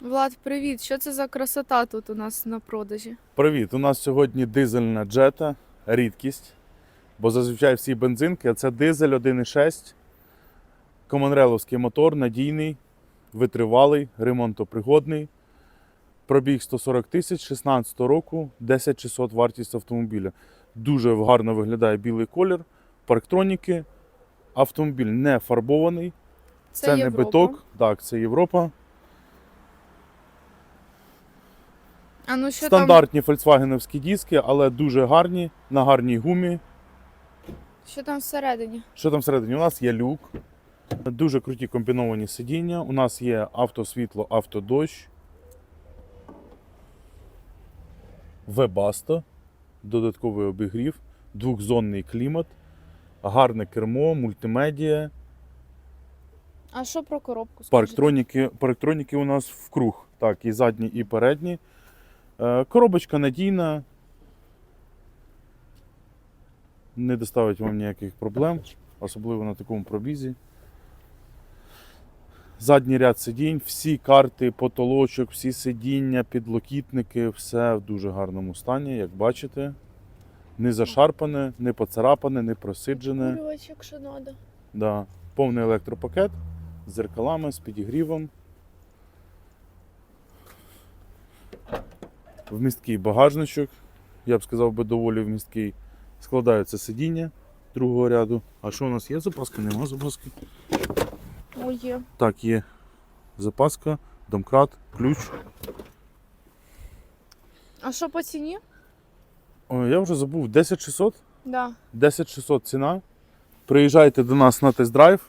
Влад, привіт! Що це за красота тут у нас на продажі? Привіт! У нас сьогодні дизельна джета, рідкість. Бо зазвичай всі бензинки, а це дизель 1.6, команреловський мотор, надійний, витривалий, ремонтопригодний. Пробіг 140 тисяч 16 року, 10600 вартість автомобіля. Дуже гарно виглядає білий колір, парктроніки. Автомобіль не фарбований, це, не биток. Так, це Європа. А ну що Стандартні фольксвагенівські диски, але дуже гарні, на гарній гумі. Що там всередині? Що там всередині? У нас є люк, дуже круті комбіновані сидіння. У нас є автосвітло, автодощ, Webasto, додатковий обігрів, двохзонний клімат, гарне кермо, мультимедіа, А що про коробку? парктроніки. Парктроніки у нас в круг. Так, і задні, і передні. Е, Коробочка надійна. Не доставить вам ніяких проблем, особливо на такому пробізі. Задній ряд сидінь, всі карти, потолочок, всі сидіння, підлокітники, все в дуже гарному стані, як бачите. Не зашарпане, не поцарапане, не просиджене. Курювач, якщо треба. Да. Повний електропакет з зеркалами, з підігрівом. Вмісткий багажничок. Я б сказав би доволі вмісткий. Складаються сидіння другого ряду. А що у нас є запаска? Нема запаски. О, є. Так, є запаска, домкрат, ключ. А що по ціні? Ой, я вже забув 10600. Да. 10600 ціна. Приїжджайте до нас на тест-драйв.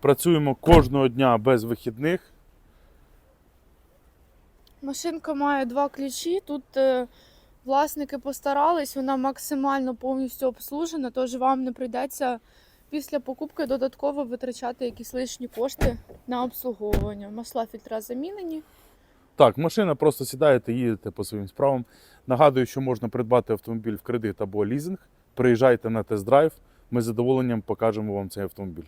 Працюємо кожного дня без вихідних. Машинка має два ключі. Тут е, власники постарались, вона максимально повністю обслужена, тож вам не прийдеться після покупки додатково витрачати якісь лишні кошти на обслуговування. Масла фільтра замінені. Так, машина просто сідаєте, їдете по своїм справам. Нагадую, що можна придбати автомобіль в кредит або лізинг. Приїжджайте на тест-драйв. Ми з задоволенням покажемо вам цей автомобіль.